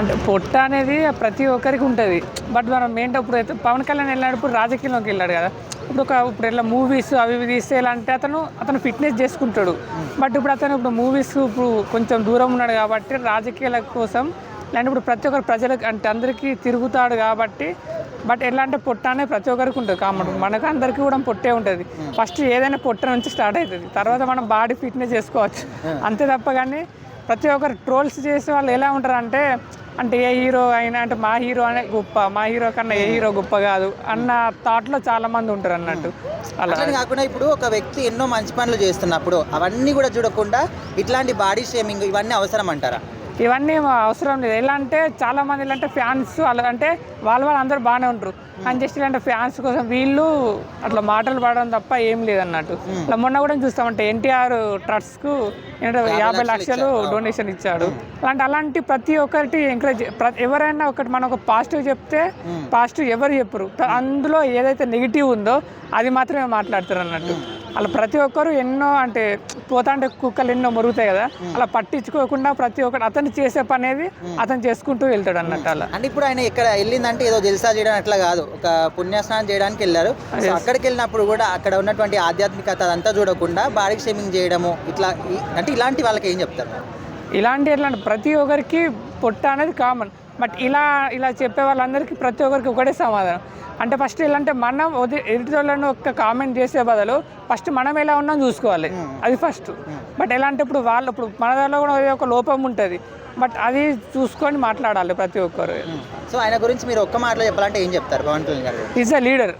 అంటే పొట్ట అనేది ప్రతి ఒక్కరికి ఉంటుంది. బట్ మనం ఏంటప్పుడు అయితే పవన్ కళ్యాణ్ వెళ్ళినప్పుడు రాజకీయంలోకి వెళ్ళాడు కదా. ఇప్పుడు ఒక ఇప్పుడు ఇలా మూవీస్ అవి ఇవి తీస్తే ఎలా అంటే అతను అతను ఫిట్నెస్ చేసుకుంటాడు. బట్ ఇప్పుడు అతను ఇప్పుడు మూవీస్ ఇప్పుడు కొంచెం దూరం ఉన్నాడు కాబట్టి రాజకీయాల కోసం లేదంటే ఇప్పుడు ప్రతి ఒక్కరు ప్రజలకు అంటే అందరికీ తిరుగుతాడు కాబట్టి బట్ ఎలా అంటే పొట్ట అనేది ప్రతి ఒక్కరికి ఉంటుంది. కామన్ మనకు అందరికీ కూడా పొట్టే ఉంటుంది. ఫస్ట్ ఏదైనా పొట్ట నుంచి స్టార్ట్ అవుతుంది. తర్వాత మనం బాడీ ఫిట్నెస్ చేసుకోవచ్చు. అంతే తప్ప కానీ ప్రతి ఒక్కరు ట్రోల్స్ చేసే వాళ్ళు ఎలా ఉంటారు అంటే ఏ హీరో అయినా అంటే మా హీరో అనే గొప్ప మా హీరో కన్నా ఏ హీరో గొప్ప కాదు అన్న థాట్లో చాలా మంది ఉంటారు అన్నట్టు. అలా. కాకుండా ఇప్పుడు ఒక వ్యక్తి ఎన్నో మంచి పనులు చేస్తున్నప్పుడు అవన్నీ కూడా చూడకుండా ఇట్లాంటి బాడీ షేమింగ్ ఇవన్నీ అవసరం అంటారా? ఇవన్నీ అవసరం లేదు. ఎలా అంటే చాలా మంది ఎలా అంటే ఫ్యాన్స్ అలా అంటే వాళ్ళ వాళ్ళు అందరూ బాగానే ఉంటారు కానీ జస్ట్ ఇలాంటి ఫ్యాన్స్ కోసం వీళ్ళు అట్లా మాటలు పడడం తప్ప ఏం లేదన్నట్టు అలా మొన్న కూడా చూస్తామంటే ఎన్టీఆర్ ట్రస్ట్కు యాభై లక్షలు డొనేషన్ ఇచ్చాడు. అలాంటి అలాంటి ప్రతి ఒక్కరికి ఎంకరేజ్ ఎవరైనా ఒకటి మనం ఒక పాజిటివ్ చెప్తే పాజిటివ్ ఎవరు చెప్పరు. అందులో ఏదైతే నెగిటివ్ ఉందో అది మాత్రమే మాట్లాడతారు అన్నట్టు. అలా ప్రతి ఒక్కరు ఎన్నో అంటే పోతా అంటే కుక్కలు ఎన్నో మొరుగుతాయి కదా అలా పట్టించుకోకుండా ప్రతి ఒక్కరు అతను చేసే పని అనేది అతను చేసుకుంటూ వెళ్తాడు అన్నట్టు అలా. అంటే ఇప్పుడు ఆయన ఇక్కడ వెళ్ళిందంటే ఏదో జల్సా చేయడం అట్లా కాదు ఒక పుణ్యస్నానం చేయడానికి వెళ్ళారు. అక్కడికి వెళ్ళినప్పుడు కూడా అక్కడ ఉన్నటువంటి ఆధ్యాత్మికత అదంతా చూడకుండా బాడీ షేమింగ్ చేయడము ఇట్లా అంటే ఇలాంటి వాళ్ళకి ఏం చెప్తారు? ఇలాంటి ఇలాంటి ప్రతి ఒక్కరికి పొట్ట అనేది కామన్ బట్ ఇలా ఇలా చెప్పే వాళ్ళందరికీ ప్రతి ఒక్కరికి ఒకటే సమాధానం. అంటే ఫస్ట్ ఎలా అంటే మనం వది ఎదుటి వాళ్ళని ఒక కామెంట్ చేసే బదులు ఫస్ట్ మనం ఎలా ఉన్నాం చూసుకోవాలి. అది ఫస్ట్. బట్ ఎలా అంటే ఇప్పుడు వాళ్ళు ఇప్పుడు మన దానిలో కూడా ఒక లోపం ఉంటుంది. బట్ అది చూసుకొని మాట్లాడాలి ప్రతి ఒక్కరు. సో ఆయన గురించి మీరు ఒక్క మాటలో చెప్పాలంటే ఏం చెప్తారు? పవన్ కళ్యాణ్ గారు. Is a leader